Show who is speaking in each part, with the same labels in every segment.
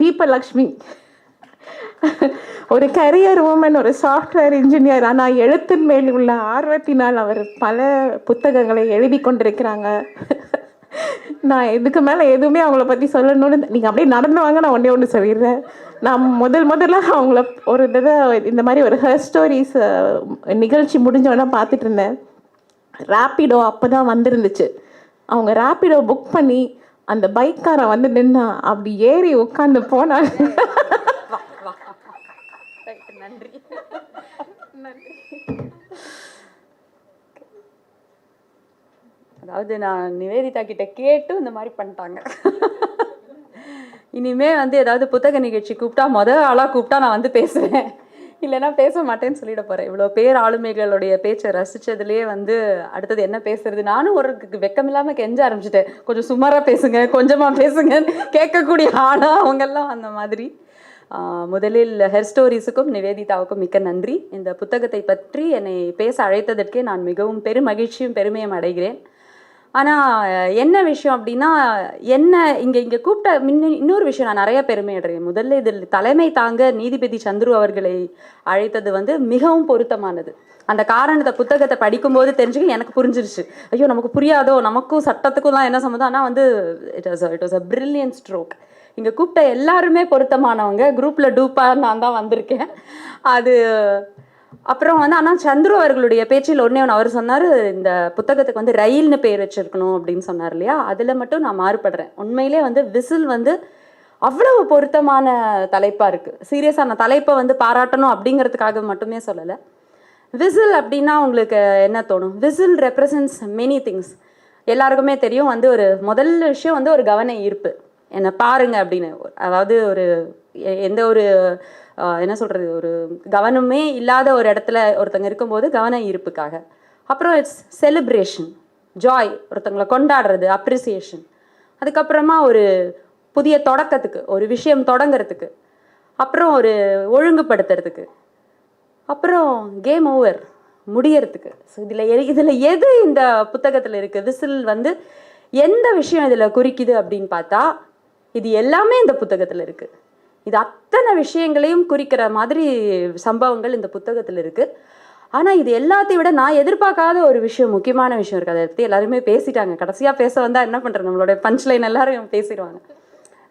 Speaker 1: தீபலக்ஷ்மி. ஒரு career woman ஒரு software engineer ஆனால் எழுத்தின் மேல் உள்ள ஆர்வத்தினால் அவர் பல புத்தகங்களை எழுதி கொண்டிருக்கிறாங்க. நான் இதுக்கு மேலே எதுவுமே அவங்கள பற்றி சொல்லணும்னு நீங்கள் அப்படியே நடந்து வாங்க நான் ஒன்றே ஒன்று சொல்லிடுறேன். நான் முதல் முதல்ல அவங்கள ஒரு தடவை இந்த மாதிரி ஒரு ஹெர் ஸ்டோரிஸ் நிகழ்ச்சி முடிஞ்சோடனே பார்த்துட்டு இருந்தேன். ரேப்பிடோ அப்போ தான் வந்திருந்துச்சு. அவங்க ரேப்பிடோ புக் பண்ணி அந்த பைக்காரன் வந்து நின்னா அப்படி ஏறி உட்காந்து போனான்.
Speaker 2: நன்றி அதாவது நான் நிவேதிதா கிட்ட கேட்டு இந்த மாதிரி பண்ணிட்டாங்க. இனிமே வந்து ஏதாவது புத்தக நிகழ்ச்சி கூப்பிட்டா முத ஆளாக கூப்பிட்டா நான் வந்து பேசுவேன் இல்லைன்னா பேச மாட்டேன்னு சொல்லிட போகிறேன் இவ்வளோ பேர் ஆளுமைகளுடைய பேச்சை ரசிச்சதுலேயே வந்து அடுத்தது என்ன பேசுறது? நானும் ஒரு வெக்கம் இல்லாமல் கெஞ்ச ஆரம்பிச்சிட்டேன். கொஞ்சம் சுமாராக பேசுங்க கொஞ்சமாக பேசுங்க கேட்கக்கூடிய ஆளா அவங்கெல்லாம் அந்த மாதிரி. முதலில் ஹெர் ஸ்டோரிஸுக்கும் நிவேதிதாவுக்கும் மிக்க நன்றி. இந்த புத்தகத்தை பற்றி என்னை பேச அழைத்ததற்கே நான் மிகவும் பெருமகிழ்ச்சியும் பெருமையும் அடைகிறேன். ஆனால் என்ன விஷயம் அப்படின்னா என்ன இங்கே இங்கே கூப்பிட்ட முன்ன இன்னொரு விஷயம் நான் நிறைய பெருமை அடைகிறேன் முதல்ல இதில் தலைமை தாங்க நீதிபதி சந்துரு அவர்களை அழைத்தது வந்து மிகவும் பொருத்தமானது. அந்த காரணத்தை புத்தகத்தை படிக்கும்போது தெரிஞ்சுக்க எனக்கு புரிஞ்சிருச்சு. ஐயோ நமக்கு புரியாதோ? நமக்கும் சட்டத்துக்கும் தான் என்ன சம்மந்தம்? ஆனால் வந்து it was it was a brilliant stroke இங்கே கூப்பிட்ட எல்லாருமே பொருத்தமானவங்க. குரூப்பில் டூப்பாக நான் தான் வந்திருக்கேன். அது அப்புறம் வந்து ஆனால் சந்துரு அவர்களுடைய பேச்சில் ஒன்றே ஒன்று அவர் சொன்னார் இந்த புத்தகத்துக்கு வந்து ரயில்னு பேர் வச்சிருக்கணும் அப்படின்னு சொன்னார் இல்லையா? அதில் மட்டும் நான் மாறுபடுறேன். உண்மையிலே வந்து விசில் வந்து அவ்வளவு பொருத்தமான தலைப்பாக இருக்குது சீரியஸான தலைப்பை வந்து பாராட்டணும் அப்படிங்கிறதுக்காக மட்டுமே சொல்லலை. விசில் அப்படின்னா உங்களுக்கு என்ன தோணும்? விசில் ரெப்ரசன்ஸ் மெனி திங்ஸ் எல்லாருக்குமே தெரியும் வந்து ஒரு முதல் விஷயம் வந்து ஒரு கவன ஈர்ப்பு. என்னை பாருங்க அப்படின்னு. அதாவது ஒரு எ- எந்த ஒரு என்ன சொல்கிறது ஒரு கவனமே இல்லாத ஒரு இடத்துல ஒருத்தங்க இருக்கும்போது கவன ஈர்ப்புக்காக. அப்புறம் இட்ஸ் செலிப்ரேஷன் ஜாய் ஒருத்தங்களை கொண்டாடுறது அப்ரிசியேஷன் அதுக்கப்புறமா ஒரு புதிய தொடக்கத்துக்கு ஒரு விஷயம் தொடங்குறதுக்கு. அப்புறம் ஒரு ஒழுங்குபடுத்துறதுக்கு. அப்புறம் கேம் ஓவர் முடியறதுக்கு. ஸோ இதில் எ இதில் எது இந்த புத்தகத்தில் இருக்குது விசில் வந்து எந்த விஷயம் இதில் குறிக்குது அப்படின்னு பார்த்தா இது எல்லாமே இந்த புத்தகத்தில் இருக்குது இது அத்தனை விஷயங்களையும் குறிக்கிற மாதிரி சம்பவங்கள் இந்த புத்தகத்தில் இருக்குது ஆனால் இது எல்லாத்தையும் விட நான் எதிர்பார்க்காத ஒரு விஷயம் முக்கியமான விஷயம் இருக்குது அதை பற்றி எல்லாருமே பேசிட்டாங்க. கடைசியாக பேச வந்தால் என்ன பண்ணுறது நம்மளோட பஞ்ச் லைன் எல்லாரும் பேசிடுவாங்க.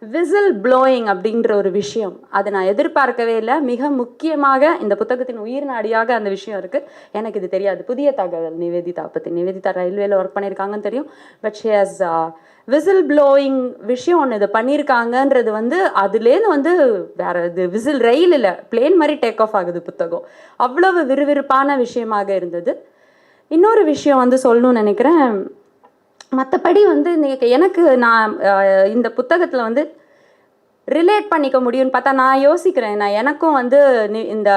Speaker 2: விசில் ப்ளோயிங் அப்படின்ற ஒரு விஷயம். அதை நான் எதிர்பார்க்கவே இல்லை. மிக முக்கியமாக இந்த புத்தகத்தின் உயிர் நாடியாக அந்த விஷயம் இருக்குது எனக்கு இது தெரியாது. புதிய தகவல் நிவேதிதா பற்றி நிவேதிதா ரயில்வேல ஒர்க் பண்ணியிருக்காங்கன்னு தெரியும். But she has whistle blowing விஷயம் ஒன்று இதை பண்ணியிருக்காங்கன்றது வந்து அதுலேருந்து வந்து வேற இது விசில் ரயில் இல்லை. பிளேன் மாதிரி டேக் ஆஃப் ஆகுது புத்தகம். அவ்வளவு விறுவிறுப்பான விஷயமாக இருந்தது. இன்னொரு விஷயம் வந்து சொல்லணும்னு நினைக்கிறேன். மற்றபடி வந்து எனக்கு நான் இந்த புத்தகத்தில் வந்து ரிலேட் பண்ணிக்க முடியும்னு பார்த்தா நான் யோசிக்கிறேன். நான் எனக்கும் வந்து இந்த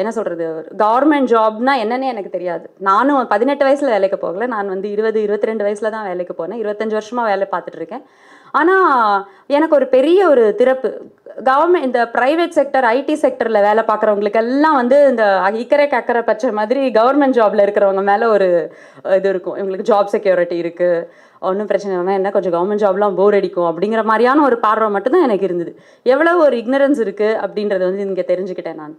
Speaker 2: என்ன சொல்கிறது கவர்மெண்ட் ஜாப்னா என்னன்னு எனக்கு தெரியாது. நானும் பதினெட்டு வயசில் வேலைக்கு போகல. நான் வந்து இருபது இருபத்தி ரெண்டு வயசில் தான் வேலைக்கு போனேன். இருபத்தஞ்சி வருஷமாக வேலை பார்த்துட்ருக்கேன் ஆனால் எனக்கு ஒரு பெரிய ஒரு திறப்பு. கவர்மெண்ட் இந்த ப்ரைவேட் செக்டர் ஐடி செக்டரில் வேலை பார்க்குறவங்களுக்கு எல்லாம் வந்து இந்த இக்கரை கக்கரை பச்சை மாதிரி கவர்மெண்ட் ஜாப்ல இருக்கிறவங்க மேலே ஒரு இது இருக்கும். இவங்களுக்கு ஜாப் செக்யூரிட்டி இருக்குது ஒன்றும் பிரச்சனை இல்லைனா என்ன கொஞ்சம் கவர்மெண்ட் ஜாப்லாம் போர் அடிக்கும் அப்படிங்கிற மாதிரியான ஒரு பார்வை மட்டும்தான் எனக்கு இருந்தது. எவ்வளோ ஒரு இக்னரன்ஸ் இருக்குது அப்படின்றத வந்து இங்கே தெரிஞ்சுக்கிட்டேன் நான்.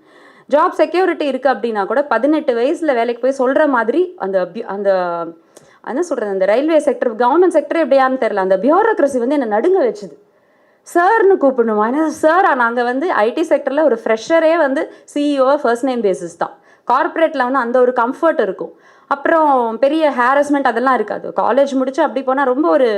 Speaker 2: ஜாப் செக்யூரிட்டி இருக்குது அப்படின்னா கூட பதினெட்டு வயசில் வேலைக்கு போய் சொல்கிற மாதிரி அந்த அந்த என்ன சொல்கிறேன் அந்த ரயில்வே செக்டர் கவர்மெண்ட் செக்டர் எப்படியான்னு தெரில அந்த பியூரோக்ரஸி வந்து என்னை நடுங்க வச்சுது. சார்னு கூப்பிடணுமா? ஏன்னா சார் நாங்கள் வந்து ஐடி செக்டரில் ஒரு ஃப்ரெஷரே வந்து சிஇஓ ஃபர்ஸ்ட் நேம் பேசிஸ் தான். கார்ப்பரேட்டில் வந்து அந்த ஒரு கம்ஃபர்ட் இருக்கும். அப்புறம் பெரிய ஹாரஸ்மெண்ட் அதெல்லாம் இருக்காது. காலேஜ் முடிச்சு அப்படி போனால் ரொம்ப ஒரு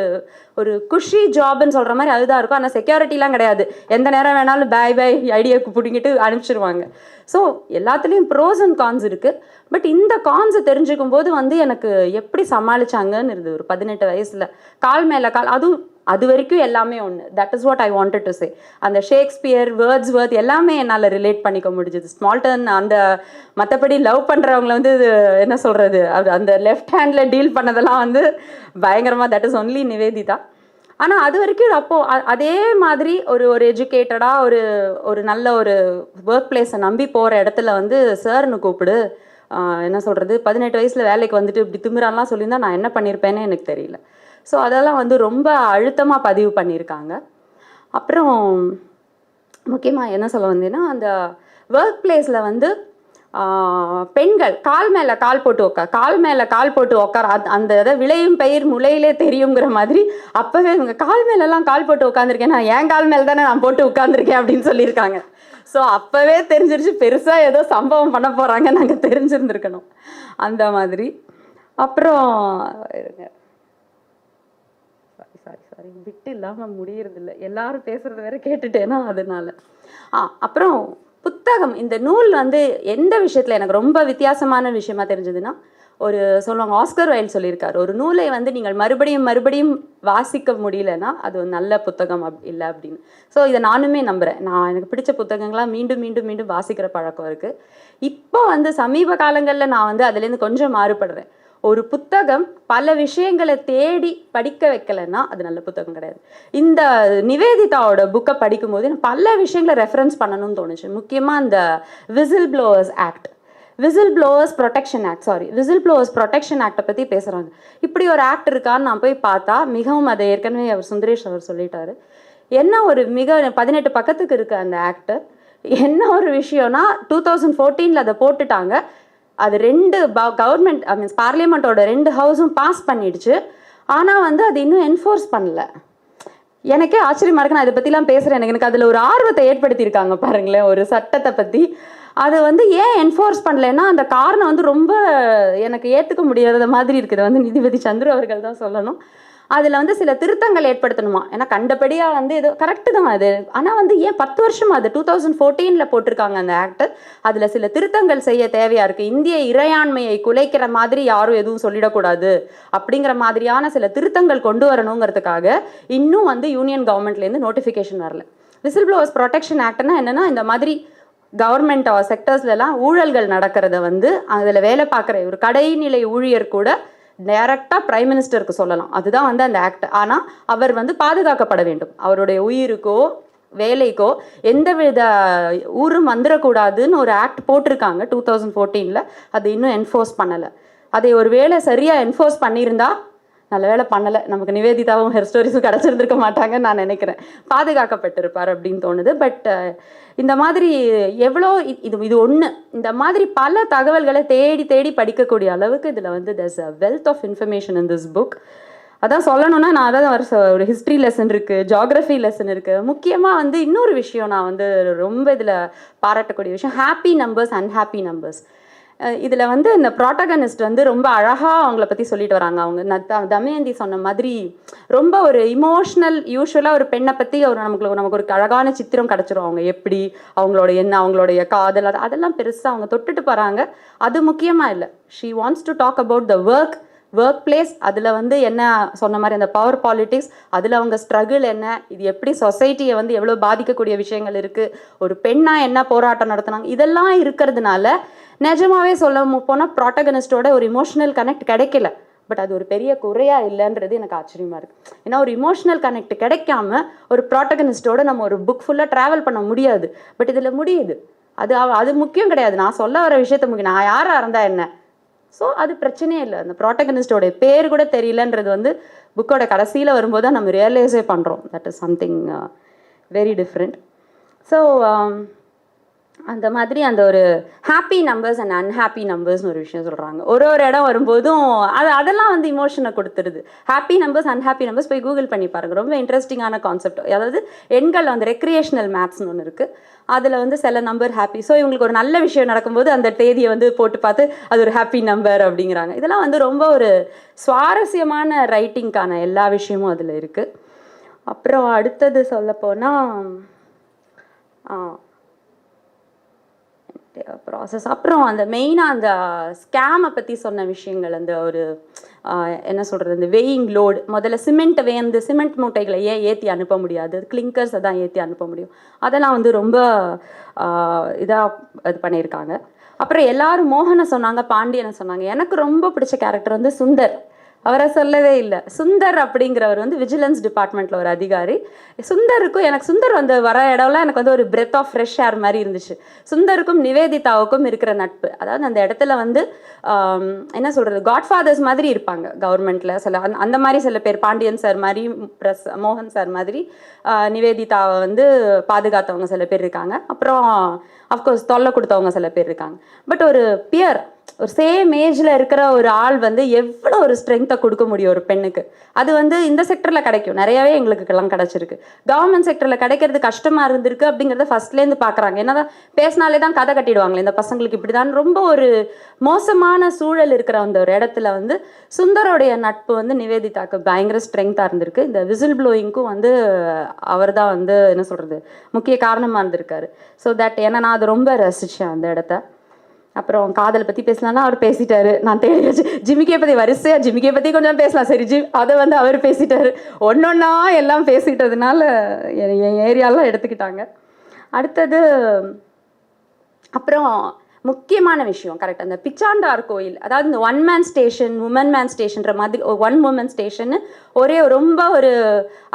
Speaker 2: ஒரு குஷி ஜாப்னு சொல்கிற மாதிரி அதுதான் இருக்கும். ஆனால் செக்யூரிட்டிலாம் கிடையாது. எந்த நேரம் வேணாலும் பை பாய் ஐடியாவுக்கு பிடிங்கிட்டு அனுப்பிச்சிருவாங்க. ஸோ எல்லாத்துலேயும் ப்ரோஸ் அண்ட் கான்ஸ் இருக்குது பட் இந்த கான்ஸை தெரிஞ்சுக்கும் போது வந்து எனக்கு எப்படி சமாளித்தாங்கன்னு இருந்தது ஒரு பதினெட்டு வயசில். கால் மேலே கால் அதுவும் அது வரைக்கும் எல்லாமே ஒன்று that is what I wanted to say அந்த ஷேக்ஸ்பியர் வேர்ட்ஸ் வேர்த் எல்லாமே என்னால் ரிலேட் பண்ணிக்க முடிஞ்சது. ஸ்மால்டன் அந்த மற்றபடி லவ் பண்ணுறவங்கள வந்து இது என்ன சொல்கிறது அது அந்த லெஃப்ட் ஹேண்டில் டீல் பண்ணதெல்லாம் வந்து பயங்கரமாக தட் இஸ் ஒன்லி நிவேதிதா. ஆனால் அது வரைக்கும் அப்போது அதே மாதிரி ஒரு ஒரு எஜுகேட்டடாக ஒரு ஒரு நல்ல ஒரு ஒர்க் பிளேஸை நம்பி போகிற இடத்துல வந்து சார்னு கூப்பிடு. என்ன சொல்கிறது பதினெட்டு வயசில் வேலைக்கு வந்துட்டு இப்படி திமிரான்லாம் சொல்லியிருந்தா நான் என்ன பண்ணியிருப்பேன்னு எனக்கு தெரியல. ஸோ அதெல்லாம் வந்து ரொம்ப அழுத்தமாக பதிவு பண்ணியிருக்காங்க. அப்புறம் முக்கியமாக என்ன சொல்ல வந்தேன்னா அந்த ஒர்க் பிளேஸில் வந்து பெண்கள் கால் மேலே கால் போட்டு உட்கார் கால் மேலே கால் போட்டு உட்கார் அது அந்த இதை விளையும் பயிர் முளையிலே தெரியுங்கிற மாதிரி அப்போவே இவங்க கால் மேலெல்லாம் கால் போட்டு உட்காந்துருக்கேன் நான் என் கால் மேலே தானே நான் போட்டு உட்காந்துருக்கேன் அப்படின்னு சொல்லியிருக்காங்க. ஸோ அப்போவே தெரிஞ்சிருச்சு பெருசாக ஏதோ சம்பவம் பண்ண போகிறாங்க நாங்கள் தெரிஞ்சிருந்துருக்கணும். அந்த மாதிரி. அப்புறம் இருங்க. சாரி விட்டு இல்லாமல் முடியறதில்ல. எல்லாரும் பேசுறது வேற கேட்டுட்டேனா அதனால. ஆ அப்புறம் புத்தகம். இந்த நூல் வந்து எந்த விஷயத்தில் எனக்கு ரொம்ப வித்தியாசமான விஷயமா தெரிஞ்சதுன்னா ஒரு சொல்லுவாங்க ஆஸ்கர் வயல் சொல்லியிருக்காரு. ஒரு நூலை வந்து நீங்கள் மறுபடியும் மறுபடியும் வாசிக்க முடியலன்னா அது ஒரு நல்ல புத்தகம் அப் இல்லை அப்படின்னு. ஸோ இதை நானுமே நம்புகிறேன் நான் எனக்கு பிடிச்ச புத்தகங்களாம் மீண்டும் மீண்டும் மீண்டும் வாசிக்கிற பழக்கம் இருக்குது இப்போ வந்து சமீப காலங்களில் நான் வந்து அதுலேருந்து கொஞ்சம் மாறுபடுறேன். ஒரு புத்தகம் பல விஷயங்களை தேடி படிக்க வைக்கலைன்னா அது நல்ல புத்தகம் கிடையாது. இந்த நிவேதிதாவோட புக்கை படிக்கும்போது எனக்கு பல விஷயங்களை ரெஃபரன்ஸ் பண்ணணும்னு தோணுச்சு. முக்கியமாக அந்த whistle blowers act whistle blowers protection act sorry whistle blowers protection ஆக்டை பற்றி பேசுகிறாங்க இப்படி ஒரு ஆக்ட் இருக்கான்னு நான் போய் பார்த்தா மிகவும் அதை ஏற்கனவே அவர் சுந்தரேஷ் அவர் சொல்லிட்டாரு. என்ன ஒரு மிக பதினெட்டு பக்கத்துக்கு இருக்குது அந்த ஆக்ட் என்ன ஒரு விஷயம்னா டூ தௌசண்ட் ஃபோர்டீனில் அதை போட்டுட்டாங்க. அது ரெண்டு கவர்மெண்ட் ஐ மீன்ஸ் பார்லிமெண்ட்டோட ரெண்டு ஹவுஸும் பாஸ் பண்ணிடுச்சு. ஆனால் வந்து அது இன்னும் என்ஃபோர்ஸ் பண்ணல. எனக்கே ஆச்சரியமா இருக்கு. நான் இதை பற்றிலாம் பேசுகிறேன் எனக்கு எனக்கு அதில் ஒரு ஆர்வத்தை ஏற்படுத்தியிருக்காங்க பாருங்களேன். ஒரு சட்டத்தை பற்றி அதை வந்து ஏன் என்ஃபோர்ஸ் பண்ணலைன்னா அந்த காரணம் வந்து ரொம்ப எனக்கு ஏற்றுக்க முடியாத மாதிரி இருக்குது. வந்து நீதிபதி சந்துரு அவர்கள் தான் சொல்லணும். அதில் வந்து சில திருத்தங்கள் ஏற்படுத்தணுமா? ஏன்னா கண்டபடியாக வந்து இது கரெக்டு தான் அது. ஆனால் வந்து ஏன் பத்து வருஷம் அது டூ தௌசண்ட் ஃபோர்டீனில் போட்டிருக்காங்க அந்த ஆக்டர் அதில் சில திருத்தங்கள் செய்ய தேவையாக இருக்குது இந்திய இறையாண்மையை குலைக்கிற மாதிரி யாரும் எதுவும் சொல்லிடக்கூடாது. அப்படிங்கிற மாதிரியான சில திருத்தங்கள் கொண்டு வரணுங்கிறதுக்காக இன்னும் வந்து யூனியன் கவர்மெண்ட்லேருந்து நோட்டிஃபிகேஷன் வரல. விசில் ப்ளோவர்ஸ் ப்ரொடெக்ஷன் ஆக்ட்னா என்னன்னா இந்த மாதிரி கவர்மெண்ட் செக்டர்ஸ்லலாம் ஊழல்கள் நடக்கிறத வந்து அதில் வேலை பார்க்குற ஒரு கடைநிலை ஊழியர் கூட டைரக்டாக பிரைம் மினிஸ்டருக்கு சொல்லலாம். அதுதான் வந்து அந்த ஆக்ட் ஆனால் அவர் வந்து பாதுகாக்கப்பட வேண்டும். அவருடைய உயிருக்கோ வேலைக்கோ எந்தவித ஊரும் வந்துடக்கூடாதுன்னு ஒரு ஆக்ட் போட்டிருக்காங்க. டூ தௌசண்ட் ஃபோர்டீனில் அது இன்னும் என்ஃபோர்ஸ் பண்ணலை. அதை ஒரு வேளை சரியாக என்ஃபோர்ஸ் பண்ணியிருந்தா நல்ல வேலை பண்ணலை. நமக்கு நிவேதிதாவும் ஹெர் ஸ்டோரிஸும் கிடச்சிருந்துருக்க மாட்டாங்கன்னு நான் நினைக்கிறேன். பாதுகாக்கப்பட்டிருப்பார் அப்படின்னு தோணுது. பட் இந்த மாதிரி எவ்வளோ இது இது ஒன்று இந்த மாதிரி பல தகவல்களை தேடி தேடி படிக்கக்கூடிய அளவுக்கு இதில் வந்து thus a wealth of information in this book அதான் சொல்லணும்னா நான் அதான் ஒரு ஹிஸ்ட்ரி லெசன் இருக்குது ஜாகிரஃபி லெசன் இருக்குது முக்கியமாக வந்து இன்னொரு விஷயம் நான் வந்து ரொம்ப இதில் பாராட்டக்கூடிய விஷயம் ஹாப்பி நம்பர்ஸ் அன்ஹாப்பி நம்பர்ஸ் இதில் வந்து இந்த ப்ராட்டகனிஸ்ட் வந்து ரொம்ப அழகாக அவங்கள பற்றி சொல்லிட்டு வராங்க. அவங்க ந- த- தமயந்தி சொன்ன மாதிரி ரொம்ப ஒரு இமோஷ்னல் யூஸ்வலாக ஒரு பெண்ணை பற்றி ஒரு நமக்கு நமக்கு ஒரு அழகான சித்திரம் கிடச்சிரும். அவங்க எப்படி அவங்களோட என்ன அவங்களுடைய காதல் அது அதெல்லாம் பெருசாக அவங்க தொட்டுட்டு போகிறாங்க அது முக்கியமாக இல்லை. She wants to talk about the work work place அதில் வந்து என்ன சொன்ன மாதிரி அந்த பவர் பாலிட்டிக்ஸ் அதில் அவங்க ஸ்ட்ரகிள் என்ன இது எப்படி சொசைட்டியை வந்து எவ்வளோ பாதிக்கக்கூடிய விஷயங்கள் இருக்குது ஒரு பெண்ணாக என்ன போராட்டம் நடத்தினாங்க இதெல்லாம் இருக்கிறதுனால நிஜமாவே சொல்ல போனால் ப்ராட்டகனிஸ்டோட ஒரு இமோஷனல் கனெக்ட் கிடைக்கல. பட் அது ஒரு பெரிய குறையா இல்லைன்றது எனக்கு ஆச்சரியமா இருக்கு. ஏன்னா ஒரு இமோஷனல் கனெக்ட் கிடைக்காம ஒரு ப்ராட்டகனிஸ்டோட நம்ம ஒரு புக் ஃபுல்லாக ட்ராவல் பண்ண முடியாது. பட் இதில் முடியுது. அது அது முக்கியம் கிடையாது. நான் சொல்ல வர விஷயத்த முக்கியம் நான் யாராக இருந்தால் என்ன? ஸோ அது பிரச்சனையே இல்லை. அந்த ப்ராட்டகனிஸ்டோட பேர் கூட தெரியலன்றது வந்து புக்கோட கடைசியில் வரும்போது தான் நம்ம ரியலைஸே பண்ணுறோம் that is something very different so அந்த மாதிரி அந்த ஒரு ஹாப்பி நம்பர்ஸ் அண்ட் அன்ஹாப்பி நம்பர்ஸ்னு ஒரு விஷயம் சொல்கிறாங்க ஒரு ஒரு இடம் வரும்போதும் அது அதெல்லாம் வந்து இமோஷனை கொடுத்துருது. ஹாப்பி நம்பர்ஸ் அன்ஹாப்பி நம்பர்ஸ் போய் கூகுள் பண்ணி பாருங்க. ரொம்ப இன்ட்ரெஸ்டிங்கான கான்செப்ட் அதாவது எண்கள் வந்து ரெக்ரியேஷனல் மேப்ஸ்னு ஒன்று இருக்குது அதில் வந்து சில நம்பர் ஹாப்பி ஸோ இவங்களுக்கு ஒரு நல்ல விஷயம் நடக்கும்போது அந்த தேதியை வந்து போட்டு பார்த்து அது ஒரு ஹாப்பி நம்பர் அப்படிங்கிறாங்க. இதெல்லாம் வந்து ரொம்ப ஒரு சுவாரஸ்யமான ரைட்டிங்க்கான எல்லா விஷயமும் அதில் இருக்குது அப்புறம் அடுத்தது சொல்லப்போனால் ப்ராசஸ் அப்புறம் அந்த மெயினாக அந்த ஸ்கேமை பற்றி சொன்ன விஷயங்கள் அந்த ஒரு என்ன சொல்கிறது இந்த வெயிங் லோடு முதல்ல சிமெண்ட்டை வேந்து சிமெண்ட் மூட்டைகளை ஏன் ஏற்றி அனுப்ப முடியாது? கிளிங்கர்ஸை தான் ஏற்றி அனுப்ப முடியும். அதெல்லாம் வந்து ரொம்ப இதாக இது பண்ணியிருக்காங்க. அப்புறம் எல்லாரும் மோகனை சொன்னாங்க பாண்டியனை சொன்னாங்க. எனக்கு ரொம்ப பிடிச்ச கேரக்டர் வந்து சுந்தர். அவரை சொல்லவே இல்லை. சுந்தர் அப்படிங்கிறவர் வந்து விஜிலன்ஸ் டிபார்ட்மெண்ட்டில் ஒரு அதிகாரி. சுந்தருக்கும் எனக்கு சுந்தர் வந்து வர இடம்லாம் எனக்கு வந்து ஒரு பிரெத் ஆஃப் ஃப்ரெஷ் ஏர் மாதிரி இருந்துச்சு. சுந்தருக்கும் நிவேதிதாவுக்கும் இருக்கிற நட்பு. அதாவது அந்த இடத்துல வந்து என்ன சொல்கிறது காட்ஃபாதர்ஸ் மாதிரி இருப்பாங்க கவர்மெண்ட்டில் சில அந்த- அந்த மாதிரி சில பேர் பாண்டியன் சார் மாதிரி பிரஸ் மோகன் சார் மாதிரி நிவேதிதாவை வந்து பாதுகாத்தவங்க சில பேர் இருக்காங்க. அப்புறம் அஃப்கோர்ஸ் தொல்லை கொடுத்தவங்க சில பேர் இருக்காங்க. பட் ஒரு பியர் ஒரு சேம் ஏஜில் இருக்கிற ஒரு ஆள் வந்து எவ்வளோ ஒரு ஸ்ட்ரென்த்தை கொடுக்க முடியும் ஒரு பெண்ணுக்கு? அது வந்து இந்த செக்டரில் கிடைக்கும். நிறையவே எங்களுக்குலாம் கிடச்சிருக்கு. கவர்மெண்ட் செக்டரில் கிடைக்கிறது கஷ்டமாக இருந்திருக்கு அப்படிங்கிறத ஃபர்ஸ்ட்லேருந்து பார்க்குறாங்க என்னதான் பேசினாலே தான் கதை கட்டிடுவாங்களே இந்த பசங்களுக்கு இப்படி தான் ரொம்ப ஒரு மோசமான சூழல் இருக்கிற அந்த ஒரு இடத்துல வந்து சுந்தரோடைய நட்பு வந்து நிவேதிதாக்கு பயங்கர ஸ்ட்ரென்த்தாக இருந்திருக்கு. இந்த விசில் ப்ளோயிங்க்கும் வந்து அவர் தான் வந்து என்ன சொல்கிறது முக்கிய காரணமாக இருந்திருக்காரு. ஸோ தட் ஏன்னா நான் அதை ரொம்ப ரசித்தேன் அந்த இடத்த. அப்புறம் காதலை பற்றி பேசலாம்னா அவர் பேசிட்டாரு. நான் தேடி வச்சு ஜிமிக்கே பற்றி வரிசையாக ஜிமிக்கே பற்றி கொஞ்சம் பேசலாம். சரி ஜி அதை வந்து அவர் பேசிட்டாரு. ஒன்றொன்னா எல்லாம் பேசிட்டதுனால என் என் ஏரியாலாம் எடுத்துக்கிட்டாங்க. அடுத்தது அப்புறம் முக்கியமான விஷயம் கரெக்ட் அந்த பிச்சாண்டார் கோயில் அதாவது இந்த one man station woman man ஸ்டேஷன்ற மாதிரி ஒன் உமன் ஸ்டேஷன் ஒரே ரொம்ப ஒரு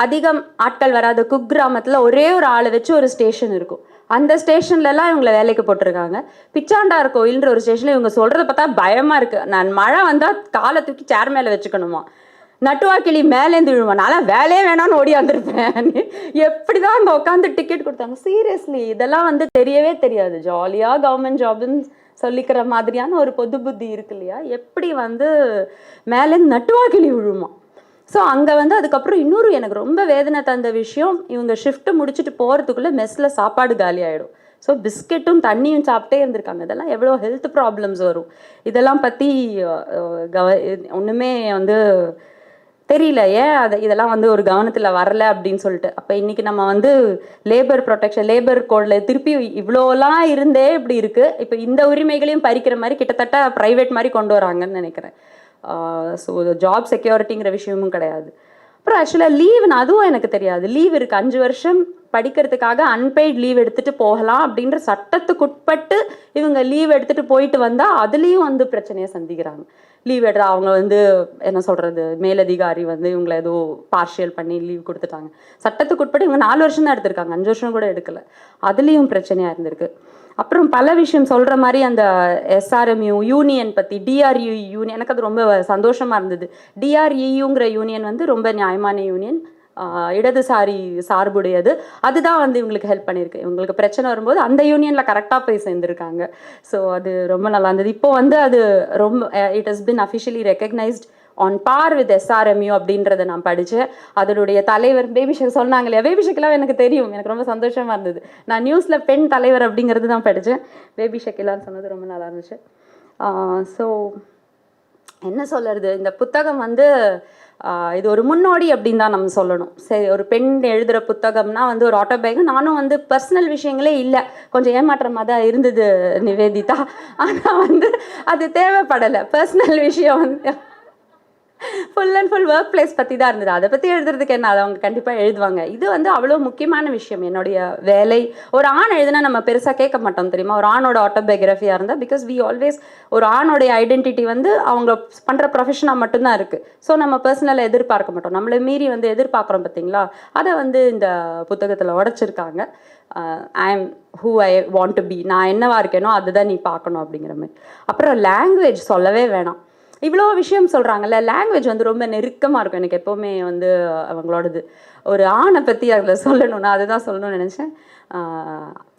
Speaker 2: அதிகம் ஆட்கள் வராத குக்கிராமத்தில் ஒரே ஒரு ஆளை வச்சு ஒரு ஸ்டேஷன் இருக்கும். அந்த ஸ்டேஷன்லலாம் இவங்களை வேலைக்கு போட்டிருக்காங்க. பிச்சாண்டார் கோயில்ன்ற ஒரு ஸ்டேஷனில் இவங்க சொல்கிறத பார்த்தா பயமாக இருக்குது நான் மழை வந்தால் காலை தூக்கி சேர் மேலே வச்சுக்கணுமா? நட்டுவாக்கிளி மேலேந்து விழுமா? நான் வேலையே வேணாம்னு ஓடி வந்திருப்பேன். எப்படி தான் அங்கே உட்காந்து டிக்கெட் கொடுத்தாங்க. சீரியஸ்லி இதெல்லாம் வந்து தெரியவே தெரியாது. ஜாலியாக கவர்மெண்ட் ஜாப்னு சொல்லிக்கிற மாதிரியான ஒரு பொது புத்தி இருக்கு இல்லையா? எப்படி வந்து மேலேருந்து நட்டுவாக்கிளி விழுமா? ஸோ அங்கே வந்து அதுக்கப்புறம் இன்னொரு எனக்கு ரொம்ப வேதனை தந்த விஷயம் இவங்க ஷிஃப்ட்டு முடிச்சுட்டு போகிறதுக்குள்ளே மெஸ்ஸில் சாப்பாடு காலி ஆகிடும் ஸோ பிஸ்கெட்டும் தண்ணியும் சாப்பிட்டே இருந்திருக்காங்க. இதெல்லாம் எவ்வளோ ஹெல்த் ப்ராப்ளம்ஸ் வரும். இதெல்லாம் பற்றி கவ ஒன்றுமே வந்து தெரியல. ஏன் அதை இதெல்லாம் வந்து ஒரு கவனத்தில் வரல அப்படின்னு சொல்லிட்டு. அப்போ இன்றைக்கி நம்ம வந்து லேபர் ப்ரொடெக்ஷன் லேபர் கோடில் திருப்பி இவ்வளோலாம் இருந்தே இப்படி இருக்குது இப்போ இந்த உரிமைகளையும் பறிக்கிற மாதிரி கிட்டத்தட்ட ப்ரைவேட் மாதிரி கொண்டு வராங்கன்னு நினைக்கிறேன். ஸோ ஜாப் செக்யூரிட்டிங்கிற விஷயமும் கிடையாது. அப்புறம் ஆக்சுவலாக லீவ்னு அதுவும் எனக்கு தெரியாது. லீவ் இருக்குது அஞ்சு வருஷம் படிக்கிறதுக்காக அன்பெய்ட் லீவ் எடுத்துகிட்டு போகலாம் அப்படின்ற சட்டத்துக்குட்பட்டு இவங்க லீவ் எடுத்துகிட்டு போயிட்டு வந்தால் அதுலேயும் வந்து பிரச்சனையை சந்திக்கிறாங்க. லீவ் எடுத்து அவங்க வந்து என்ன சொல்கிறது மேலதிகாரி வந்து இவங்களை ஏதோ பார்ஷியல் பண்ணி லீவ் கொடுத்துட்டாங்க. சட்டத்துக்குட்பட்டு இவங்க நாலு வருஷம் தான் எடுத்திருக்காங்க. அஞ்சு வருஷம் கூட எடுக்கலை. அதுலேயும் பிரச்சனையாக இருந்திருக்கு. அப்புறம் பல விஷயம் சொல்கிற மாதிரி அந்த எஸ்ஆர்எம்யூ யூனியன் பற்றி டிஆர்யூ யூனியன் எனக்கு அது ரொம்ப சந்தோஷமாக இருந்தது. டிஆர்இயூங்கிற யூனியன் வந்து ரொம்ப நியாயமான யூனியன் இடதுசாரி சார்புடையது. அதுதான் வந்து இவங்களுக்கு ஹெல்ப் பண்ணியிருக்கு. இவங்களுக்கு பிரச்சனை வரும்போது அந்த யூனியனில் கரெக்டாக போய் சேர்ந்துருக்காங்க. ஸோ அது ரொம்ப நல்லா இருந்தது. இப்போ வந்து அது ரொம்ப it has been officially recognised on par with SRMU அப்படின்றத நான் படித்தேன் அதனுடைய தலைவர் பேபிஷக் சொன்னாங்க இல்லையா? பேபிஷக்கெல்லாம் எனக்கு தெரியும். எனக்கு ரொம்ப சந்தோஷமாக இருந்தது. நான் நியூஸில் பெண் தலைவர் அப்படிங்கிறது தான் படித்தேன் பேபிஷக்கெல்லாம் சொன்னது ரொம்ப நல்லா இருந்துச்சு. ஸோ என்ன சொல்கிறது இந்த புத்தகம் வந்து இது ஒரு முன்னோடி அப்படின்னு தான் நம்ம சொல்லணும். சரி ஒரு பெண் எழுதுகிற புத்தகம்னா வந்து ஒரு ஆட்டோபயோகம் நானும் வந்து பர்சனல் விஷயங்களே இல்லை. கொஞ்சம் ஏமாற்றமாக தான் இருந்தது நிவேதிதா. ஆனால் வந்து அது தேவைப்படலை. பர்சனல் விஷயம் வந்து full and full work place பற்றி தான் இருந்தது. அதை பற்றி எழுதுறதுக்கு என்ன? அதை அவங்க கண்டிப்பாக எழுதுவாங்க. இது வந்து அவ்வளோ முக்கியமான விஷயம் என்னுடைய வேலை. ஒரு ஆண் எழுதுனா நம்ம பெருசாக கேட்க மாட்டோம் தெரியுமா? ஒரு ஆணோட ஆட்டோபயோகிராஃபியாக இருந்தால் பிகாஸ் வி ஆல்வேஸ் ஒரு ஆணோடைய ஐடென்டிட்டி வந்து அவங்க பண்ணுற ப்ரொஃபஷனாக மட்டும்தான் இருக்குது ஸோ நம்ம பர்சனலாக எதிர்பார்க்க மாட்டோம். நம்மளை மீறி வந்து எதிர்பார்க்குறோம் பார்த்தீங்களா? அதை வந்து இந்த புத்தகத்தில் உடைச்சிருக்காங்க. I am who I want to be நான் என்னவா இருக்கேனோ அதுதான் நீ பார்க்கணும் அப்படிங்கிற மாதிரி. அப்புறம் லாங்குவேஜ் சொல்லவே வேணாம். இவ்வளோ விஷயம் சொல்கிறாங்கல்ல லாங்குவேஜ் வந்து ரொம்ப நெருக்கமாக இருக்கும். எனக்கு எப்போவுமே வந்து அவங்களோடது. ஒரு ஆணை பற்றி அதில் சொல்லணும் அதுதான் சொல்லணும்னு நினச்சேன்.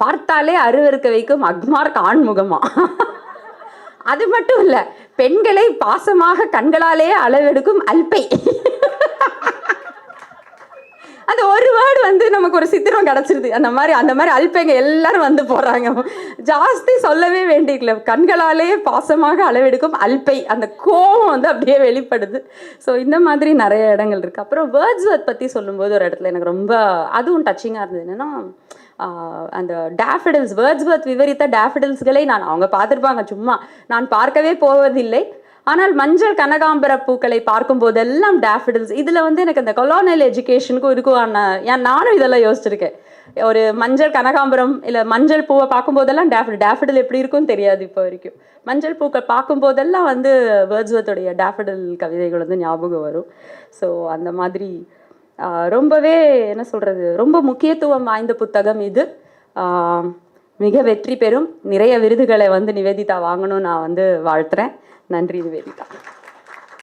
Speaker 2: பார்த்தாலே அருவருக்க வைக்கும் அக்மார்க் ஆண்முகமா? அது மட்டும் இல்லை பெண்களை பாசமாக கண்களாலே அளவெடுக்கும் அல்பை. அந்த ஒரு வேர்டு வந்து நமக்கு ஒரு சித்திரம் கிடச்சிருது. அந்த மாதிரி அந்த மாதிரி அல்பைங்க எல்லாரும் வந்து போகிறாங்க ஜாஸ்தி சொல்லவே வேண்டியதில்லை. கண்களாலேயே பாசமாக அளவெடுக்கும் அல்பை. அந்த கோபம் வந்து அப்படியே வெளிப்படுது. ஸோ இந்த மாதிரி நிறைய இடங்கள் இருக்குது அப்புறம் வேர்ட்ஸ் வேர்த் பற்றி சொல்லும்போது ஒரு இடத்துல எனக்கு ரொம்ப அதுவும் டச்சிங்காக இருந்தது. என்னென்னா அந்த டேஃபிடில்ஸ் வேர்ட்ஸ் வேர்த் விவரித்த டேஃபிடில்ஸ்களை நான் அவங்க பார்த்துருப்பாங்க சும்மா. நான் பார்க்கவே போவதில்லை. ஆனால் மஞ்சள் கனகாம்பர பூக்களை பார்க்கும் போதெல்லாம் டேஃபிடில்ஸ் இதில் வந்து எனக்கு அந்த கொலோனல் எஜுகேஷனுக்கும் இருக்குவான ஏன் நானும் இதெல்லாம் யோசிச்சிருக்கேன். ஒரு மஞ்சள் கனகாம்பரம் இல்லை மஞ்சள் பூவை பார்க்கும்போதெல்லாம் டேஃபில் டேஃபிடில் எப்படி இருக்கும்னு தெரியாது இப்போ வரைக்கும். மஞ்சள் பூக்கள் பார்க்கும்போதெல்லாம் வந்து வேர்ட்ஸ்வர்த்துடைய டேஃபிடில் கவிதைகள் வந்து ஞாபகம் வரும். ஸோ அந்த மாதிரி ரொம்பவே என்ன சொல்கிறது ரொம்ப முக்கியத்துவம் வாய்ந்த புத்தகம் இது. மிக வெற்றி பெறும். நிறைய விருதுகளை வந்து நிவேதிதா வாங்கணும்னு நான் வந்து வாழ்த்துறேன். நன்றி நிவேதிதா